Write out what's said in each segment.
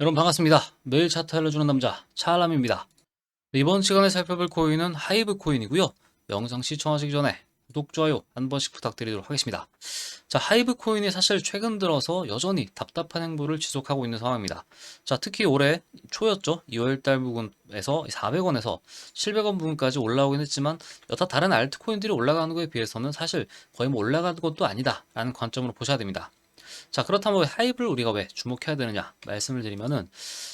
여러분 반갑습니다. 매일 차트 알려주는 남자 차알람입니다. 이번 시간에 살펴볼 코인은 하이브 코인이고요. 영상 시청하시기 전에 구독, 좋아요 한 번씩 부탁드리도록 하겠습니다. 자, 하이브 코인이 사실 최근 들어서 여전히 답답한 행보를 지속하고 있는 상황입니다. 자, 특히 올해 초였죠. 2월달 부분에서 400원에서 700원 부분까지 올라오긴 했지만 여타 다른 알트코인들이 올라가는 것에 비해서는 사실 거의 뭐 올라가는 것도 아니다라는 관점으로 보셔야 됩니다. 자, 그렇다면 하이브를 우리가 왜 주목해야 되느냐 말씀을 드리면은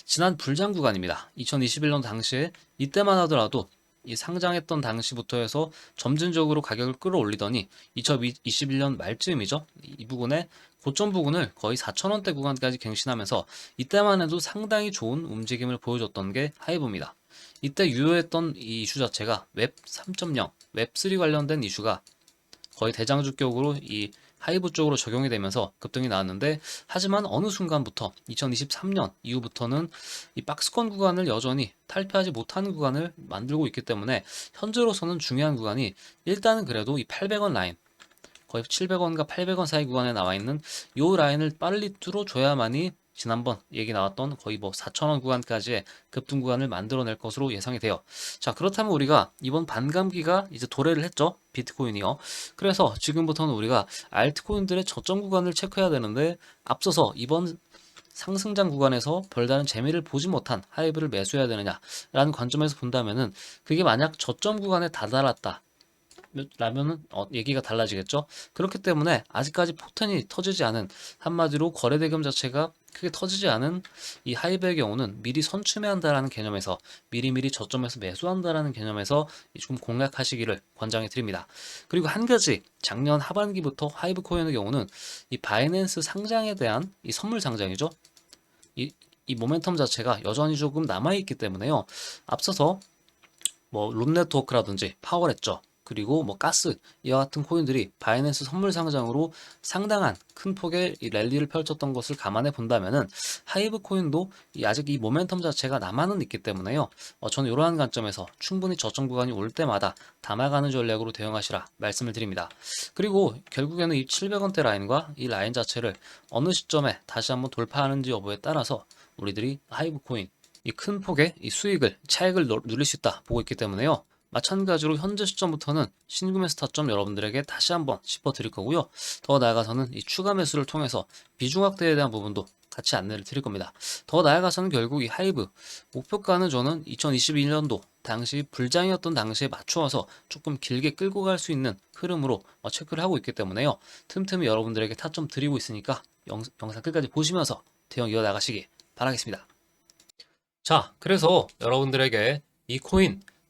지난 불장 구간입니다. 2021년 당시에 이때만 하더라도 이 상장했던 당시부터 해서 점진적으로 가격을 끌어올리더니 2021년 말쯤이죠. 이 부분에 고점 부분을 거의 4천원대 구간까지 갱신하면서 이때만 해도 상당히 좋은 움직임을 보여줬던 게 하이브입니다. 이때 유효했던 이 이슈 자체가 웹 3.0, 웹3 관련된 이슈가 거의 대장주격으로 이 하이브 쪽으로 적용이 되면서 급등이 나왔는데 하지만 어느 순간부터 2023년 이후부터는 이 박스권 구간을 여전히 탈피하지 못하는 구간을 만들고 있기 때문에 현재로서는 중요한 구간이 일단은 그래도 이 800원 라인 거의 700원과 800원 사이 구간에 나와 있는 이 라인을 빨리 뚫어줘야만이 지난번 얘기 나왔던 거의 뭐 4,000원 구간까지의 급등 구간을 만들어낼 것으로 예상이 돼요. 자, 그렇다면 우리가 이번 반감기가 이제 도래를 했죠. 비트코인이요. 그래서 지금부터는 우리가 알트코인들의 저점 구간을 체크해야 되는데 앞서서 이번 상승장 구간에서 별다른 재미를 보지 못한 하이브를 매수해야 되느냐라는 관점에서 본다면은 그게 만약 저점 구간에 다다랐다. 라면은 어, 얘기가 달라지겠죠. 그렇기 때문에 아직까지 포텐이 터지지 않은 한마디로 거래 대금 자체가 크게 터지지 않은 이 하이브의 경우는 미리 선추매한다라는 개념에서 미리미리 저점에서 매수한다라는 개념에서 좀 공략하시기를 권장해 드립니다. 그리고 한 가지 작년 하반기부터 하이브 코인의 경우는 이 바이낸스 상장에 대한 이 선물 상장이죠. 이, 이 모멘텀 자체가 여전히 조금 남아있기 때문에요. 앞서서 뭐 룸네트워크라든지 파워랬죠. 그리고 뭐 가스 이와 같은 코인들이 바이낸스 선물 상장으로 상당한 큰 폭의 이 랠리를 펼쳤던 것을 감안해 본다면은 하이브 코인도 이 아직 이 모멘텀 자체가 남아는 있기 때문에요. 어, 저는 이러한 관점에서 충분히 저점 구간이 올 때마다 담아가는 전략으로 대응하시라 말씀을 드립니다. 그리고 결국에는 이 700원대 라인과 이 라인 자체를 어느 시점에 다시 한번 돌파하는지 여부에 따라서 우리들이 하이브 코인 이 큰 폭의 이 수익을 차익을 누릴 수 있다 보고 있기 때문에요. 마찬가지로 현재 시점부터는 신규 매수 타점 여러분들에게 다시 한번 짚어드릴 거고요. 더 나아가서는 이 추가 매수를 통해서 비중 확대에 대한 부분도 같이 안내를 드릴 겁니다. 더 나아가서는 결국 이 하이브 목표가는 저는 2021년도 당시 불장이었던 당시에 맞추어서 조금 길게 끌고 갈 수 있는 흐름으로 어, 체크를 하고 있기 때문에요. 틈틈이 여러분들에게 타점 드리고 있으니까 영, 영상 끝까지 보시면서 대응 이어나가시기 바라겠습니다. 자, 그래서 여러분들에게 이 코인